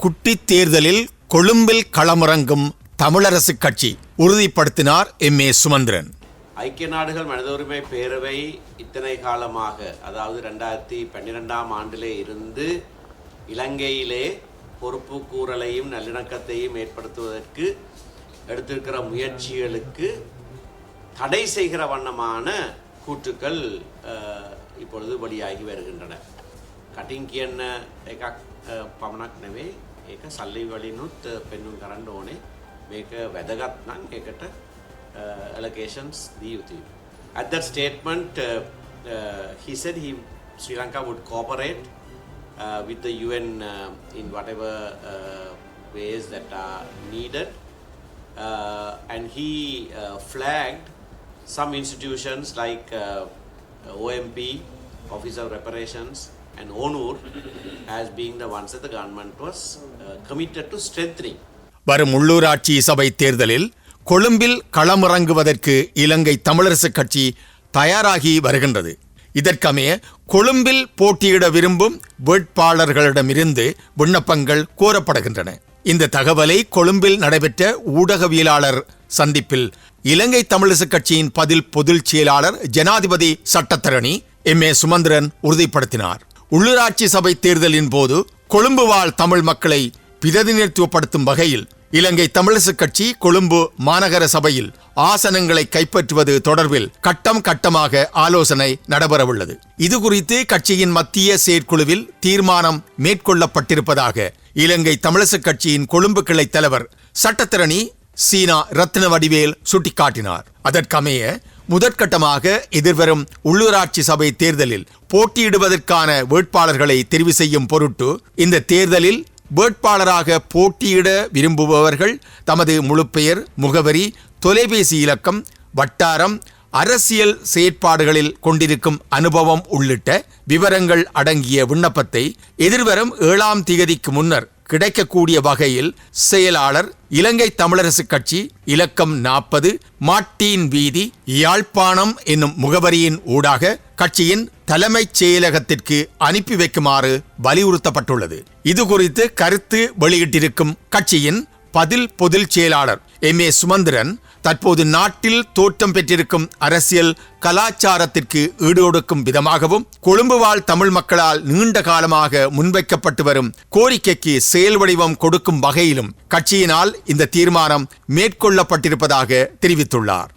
குட்டி தேர்தலில் கொழும்பில் களமிறங்கும் தமிழரசு கட்சி உறுதிப்படுத்தினார் எம் ஏ சுமந்திரன் ஐக்கிய நாடுகள் மனித உரிமை பேரவை இத்தனை காலமாக அதாவது ரெண்டாயிரத்தி பன்னிரெண்டாம் ஆண்டிலே இருந்து இலங்கையிலே பொறுப்பு கூறலையும் நல்லிணக்கத்தையும் ஏற்படுத்துவதற்கு எடுத்திருக்கிற முயற்சிகளுக்கு தடை செய்கிற வண்ணமான கூற்றுக்கள் அஹ், இப்பொழுது வெளியாகி வருகின்றன කටින් කියන්න එකක් අ, පමණක් නෙවෙයි ඒක සල්ලි වලිනුත් අ, පෙන්නුම් කරන්න ඕනේ මේක වැදගත් නම් ඒකට ඇලකේෂන්ස් දී යුතුයි. At that statement, uh, uh, he said he, Sri Lanka would cooperate uh, with the UN uh, in whatever uh, ways that are needed. Uh, and he uh, flagged some institutions like uh, OMP, Office of Reparations, and ONUR as being the ones that the government was uh, committed to strengthening. வரும் உள்ளூராட்சி சபை தேர்தலில் கொழும்பில் களமிறங்குவதற்கு இலங்கை தமிழரசுக் கட்சி தயாராகி வருகின்றது. இதற்கமைய கொழும்பில் போட்டியிட விரும்பும் வேட்பாளர்களிடமிருந்து விண்ணப்பங்கள் கோரப்படுகின்றன. இந்த தகவலை கொழும்பில் நடைபெற்ற ஊடகவியலாளர் சந்திப்பில் இலங்கை தமிழரசுக் கட்சியின் பதில் பொதுச் செயலாளர் ஜனாதிபதி சட்டத்தரணி எம் ஏ சுமந்திரன் உறுதிப்படுத்தினார். உள்ளூராட்சி சபை தேர்தலின் போது கொழும்பு வாழ் தமிழ் மக்களை பிரதிநிதித்துவப்படுத்தும் வகையில் இலங்கை தமிழரசுக் கட்சி கொழும்பு மாநகர சபையில் ஆசனங்களை கைப்பற்றுவது தொடர்பில் கட்டம் கட்டமாக ஆலோசனை நடைபெறவுள்ளது. இது குறித்து கட்சியின் மத்திய செயற்குழுவில் தீர்மானம் மேற்கொள்ளப்பட்டிருப்பதாக இலங்கை தமிழரசுக் கட்சியின் கொழும்பு கிளை தலைவர் சட்டத்திரணி சீனா ரத்ன வடிவேல் சுட்டிக்காட்டினார். அதற்கமைய முதற்கட்டமாக எதிர்வரும் உள்ளூராட்சி சபை தேர்தலில் போட்டியிடுவதற்கான வேட்பாளர்களை தெரிவு செய்யும் பொருட்டு இந்த தேர்தலில் வேட்பாளராக போட்டியிட விரும்புபவர்கள் தமது முழுப்பெயர் முகவரி தொலைபேசி இலக்கம் வட்டாரம் அரசியல் செயற்பாடுகளில் கொண்டிருக்கும் அனுபவம் உள்ளிட்ட விவரங்கள் அடங்கிய விண்ணப்பத்தை எதிர்வரும் ஏழாம் திகதிக்கு முன்னர் கிடைக்கக்கூடிய வகையில் செயலாளர் இலங்கை தமிழரசு கட்சி இலக்கம் நாற்பது மாட்டீன் வீதி யாழ்ப்பாணம் என்னும் முகவரியின் ஊடாக கட்சியின் தலைமைச் செயலகத்திற்கு அனுப்பி வைக்குமாறு வலியுறுத்தப்பட்டுள்ளது. இது குறித்து கருத்து வெளியிட்டிருக்கும் கட்சியின் பதில் பொதில் செயலாளர் எம் ஏ சுமந்திரன் தற்போது நாட்டில் தோற்றம் பெற்றிருக்கும் அரசியல் கலாச்சாரத்திற்கு ஈடொடுக்கும் விதமாகவும் கொழும்பு வாழ் தமிழ் மக்களால் நீண்ட காலமாக முன்வைக்கப்பட்டு வரும் கோரிக்கைக்கு செயல் வடிவம் கொடுக்கும் வகையிலும் கட்சியினால் இந்த தீர்மானம் மேற்கொள்ளப்பட்டிருப்பதாக தெரிவித்துள்ளார்.